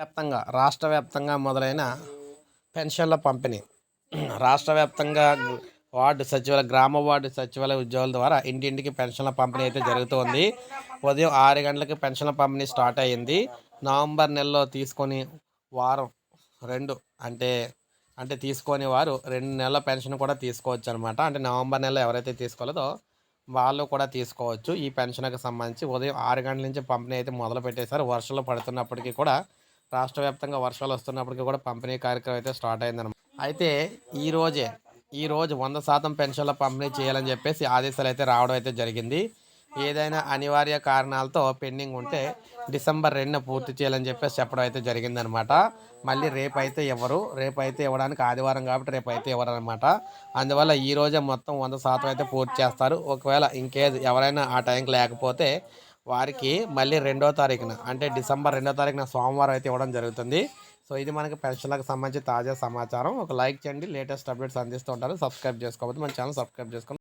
వ్యాప్తంగా రాష్ట్ర వ్యాప్తంగా మొదలైన పెన్షన్ల పంపిణీ. రాష్ట్ర వ్యాప్తంగా వార్డు సచివాలయ గ్రామ వార్డు సచివాలయ ఉద్యోగుల ద్వారా ఇంటింటికి పెన్షన్ల పంపిణీ అయితే జరుగుతుంది. ఉదయం ఆరు గంటలకు పెన్షన్ల పంపిణీ స్టార్ట్ అయ్యింది. నవంబర్ నెలలో తీసుకొని వారం రెండు అంటే అంటే తీసుకొని వారు రెండు నెలల పెన్షన్ కూడా తీసుకోవచ్చు అనమాట అంటే నవంబర్ నెలలో ఎవరైతే తీసుకోలేదో వాళ్ళు కూడా తీసుకోవచ్చు. ఈ పెన్షన్కి సంబంధించి ఉదయం ఆరు గంటల నుంచి పంపిణీ అయితే మొదలు పెట్టేశారు వర్షాలు పడుతున్నప్పటికీ కూడా రాష్ట్ర వ్యాప్తంగా వర్షాలు వస్తున్నప్పటికీ కూడా పంపిణీ కార్యక్రమం అయితే స్టార్ట్ అయిందనమాట అయితే ఈ రోజే ఈ రోజు వంద శాతం పెన్షన్ల పంపిణీ చేయాలని చెప్పేసి ఆదేశాలు అయితే రావడం అయితే జరిగింది. ఏదైనా అనివార్య కారణాలతో పెండింగ్ ఉంటే డిసెంబర్ రెండున పూర్తి చేయాలని చెప్పేసి చెప్పడం అయితే జరిగిందనమాట మళ్ళీ రేపు అయితే ఇవ్వరు రేపు అయితే ఇవ్వడానికి ఆదివారం కాబట్టి రేపు అయితే ఇవ్వరు అనమాట అందువల్ల ఈ రోజే మొత్తం వంద శాతం అయితే పూర్తి చేస్తారు. ఒకవేళ ఇంకేది ఎవరైనా ఆ టైంకి లేకపోతే వారికి మళ్ళీ రెండో తారీఖున అంటే డిసెంబర్ రెండో తారీఖున సోమవారం అయితే ఇవ్వడం జరుగుతుంది. సో ఇది మనకి పెన్షన్లకు సంబంధించి తాజా సమాచారం. ఒక లైక్ చేయండి లేటెస్ట్ అప్డేట్స్ అందిస్తూ ఉంటారు. సబ్స్క్రైబ్ చేసుకోకపోతే మన ఛానల్ సబ్స్క్రైబ్ చేసుకోండి.